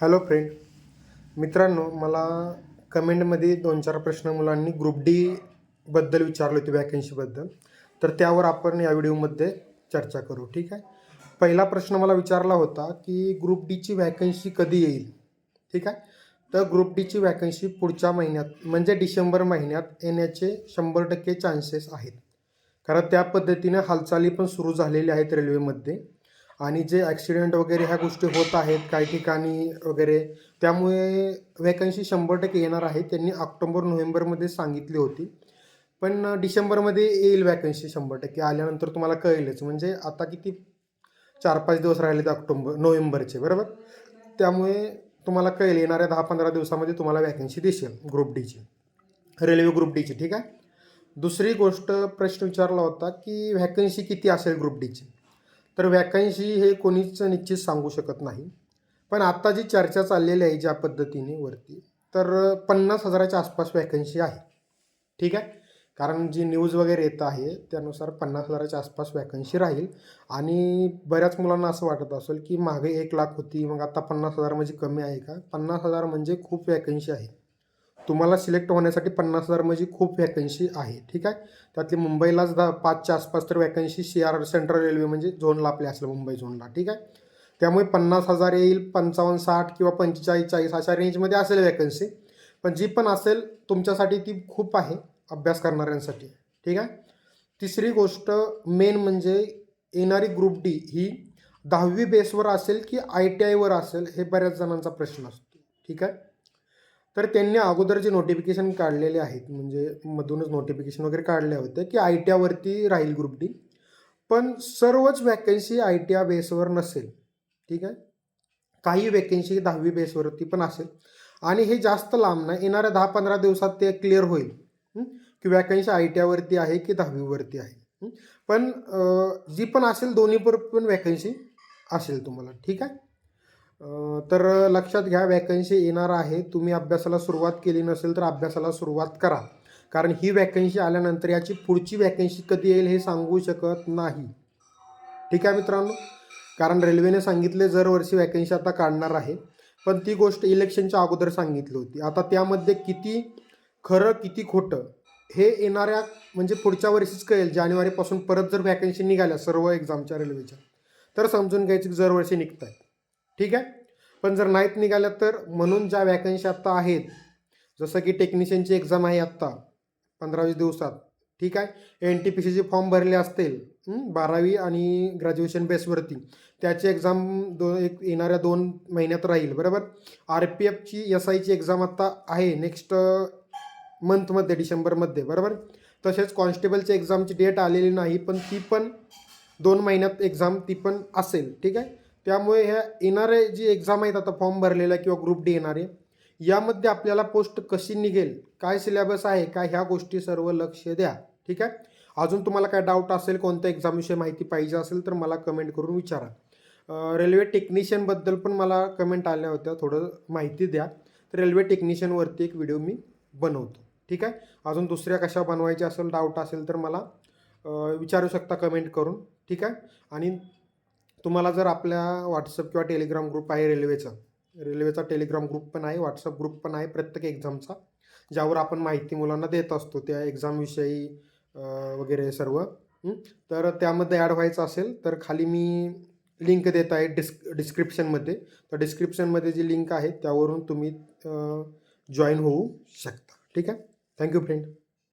Hello friend मित्रांनो मला कमेंटमध्ये दोन चार प्रश्न मुलांनी ग्रुप डी बद्दल विचारले होते वॅकन्सीबद्दल तर त्यावर आपण या व्हिडिओमध्ये चर्चा करू ठीक आहे? पहिला प्रश्न मला विचारला होता की ग्रुप डीची वॅकन्सी कधी येईल? ठीक आहे? तर ग्रुप डीची वॅकन्सी पुढच्या महिन्यात म्हणजे डिसेंबर महिन्यात येण्याचे शंभर टक्के चान्सेस आहेत. कारण त्या पद्धतीने हालचाली पण सुरू झालेल्या आहेत रेल्वेमध्ये आणि जे ॲक्सिडेंट वगैरे ह्या गोष्टी होत आहेत काही ठिकाणी वगैरे त्यामुळे वॅकन्सी शंभर टक्के येणार आहे. त्यांनी ऑक्टोबर नोव्हेंबरमध्ये सांगितली होती. पण डिसेंबरमध्ये येईल वॅकन्सी शंभर टक्के. आल्यानंतर तुम्हाला कळेलच. म्हणजे आता किती? चार पाच दिवस राहिले ते ऑक्टोबर नोव्हेंबरचे बरोबर? त्यामुळे तुम्हाला कळेल येणाऱ्या दहा पंधरा दिवसामध्ये तुम्हाला वॅकन्सी दिसेल ग्रुप डीची रेल्वे ग्रुप डीची ठीक आहे? दुसरी गोष्ट प्रश्न विचारला होता की व्हॅकन्सी किती असेल ग्रुप डीची तर वॅकन्सी हे कोणीच निश्चित सांगू शकत नाही. पण आत्ता जी चर्चा चाललेली आहे ज्या पद्धतीने वरती तर पन्नास हजाराच्या आसपास वॅकन्सी आहे. ठीक आहे? कारण जी न्यूज वगैरे येत आहे त्यानुसार पन्नास हजाराच्या आसपास वॅकन्सी राहील. आणि बऱ्याच मुलांना असं वाटत असेल की मागे एक लाख होती मग आता पन्नास हजार म्हणजे कमी आहे का? पन्नास हजार म्हणजे खूप वॅकन्सी आहे. तुम्हाला सिलेक्ट होण्यासाठी पन्नास हजार म्हणजे खूप वॅकन्सी आहे ठीक आहे? त्यातली मुंबईलाच दहा पाचच्या आसपास तर vacancy C R central railway म्हणजे झोनला आपल्या असेल मुंबई झोनला ठीक आहे? त्यामुळे पन्नास हजार येईल पंचावन्न साठ किंवा पंचेचाळीस चाळीस अशा रेंजमध्ये असेल वॅकन्सी पण जी पण असेल तुमच्यासाठी ती खूप आहे अभ्यास करणाऱ्यांसाठी ठीक आहे? तिसरी गोष्ट मेन म्हणजे येणारी ग्रुप डी ही दहावी बेसवर असेल की आय टी आयवर असेल हे बऱ्याच जणांचा प्रश्न असतो ठीक आहे? तर त्यांनी अगोदर जे नोटिफिकेशन काढलेले आहेत म्हणजे मधूनच नोटिफिकेशन वगैरे काढले होते की आय टी आयवरती राहील ग्रुप डी पण सर्वच वॅकन्सी आय टी आय बेसवर नसेल ठीक आहे? काही वॅकन्सी दहावी बेसवरती पण असेल. आणि हे जास्त लांब नाही येणाऱ्या दहा पंधरा दिवसात ते क्लिअर होईल. की वॅकन्सी आय टी आयवरती आहे की दहावीवरती आहे? पण जी पण असेल दोन्हीवर पण वॅकन्सी असेल तुम्हाला ठीक आहे? तर लक्षात घ्या वॅकन्सी येणार आहे. तुम्ही अभ्यासाला सुरुवात केली नसेल तर अभ्यासाला सुरुवात करा. कारण ही वॅकन्सी आल्यानंतर याची पुढची वॅकन्सी कधी येईल हे सांगू शकत नाही. ठीक आहे मित्रांनो? कारण रेल्वेने सांगितले दरवर्षी वॅकन्सी आता काढणार आहे. पण ती गोष्ट इलेक्शनच्या अगोदर सांगितली होती. आता त्यामध्ये किती खरं किती खोटं हे येणाऱ्या म्हणजे पुढच्या वर्षीच कळेल. जानेवारीपासून परत जर वॅकन्सी निघाल्या सर्व एक्झामच्या रेल्वेच्या तर समजून घ्यायची की दरवर्षी निघत आहेत ठीक आहे? पण जर नाहीत निघाल्या तर म्हणून ज्या वॅकन्सी आत्ता आहेत जसं की टेक्निशियनची एक्झाम आहे आत्ता पंधरा वीस दिवसात ठीक आहे? एन टी पी सीचे फॉर्म भरले असतील बारावी आणि ग्रॅज्युएशन बेसवरती त्याची एक्झाम दो एक येणाऱ्या दोन महिन्यात राहील बरोबर? आर पी एफची एस आयची एक्झाम आत्ता आहे नेक्स्ट मंथमध्ये डिसेंबरमध्ये बरोबर? तसेच कॉन्स्टेबलची एक्झामची डेट आलेली नाही पण ती पण दोन महिन्यात एक्झाम ती पण असेल ठीक आहे? त्यामुळे ह्या येणारे जी एक्झाम आहेत आता फॉर्म भरलेला किंवा ग्रुप डी येणारे यामध्ये आपल्याला पोस्ट कशी निघेल काय सिलेबस आहे काय ह्या गोष्टी सर्व लक्ष द्या. ठीक आहे? अजून तुम्हाला काय डाऊट असेल कोणत्या एक्झामविषयी माहिती पाहिजे असेल तर मला कमेंट करून विचारा. रेल्वे टेक्निशियनबद्दल पण मला कमेंट आल्या होत्या थोडं माहिती द्या. तर रेल्वे टेक्निशियनवरती एक व्हिडिओ मी बनवतो. ठीक आहे? अजून दुसऱ्या कशा बनवायच्या असेल डाऊट असेल तर मला विचारू शकता कमेंट करून. ठीक आहे? आणि तुम्हाला जर आपल्या व्हॉट्सअप किंवा टेलिग्राम ग्रुप आहे रेल्वेचा रेल्वेचा टेलिग्राम ग्रुप पण आहे व्हॉट्सअप ग्रुप पण आहे प्रत्येक एक्झामचा ज्यावर आपण माहिती मुलांना देत असतो त्या एक्झामविषयी वगैरे सर्व. तर त्यामध्ये ॲड व्हायचं असेल तर खाली मी लिंक देत आहे डिस्क डिस्क्रिप्शनमध्ये तर डिस्क्रिप्शनमध्ये जी लिंक आहे त्यावरून तुम्ही जॉईन होऊ शकता. ठीक आहे? Thank you friend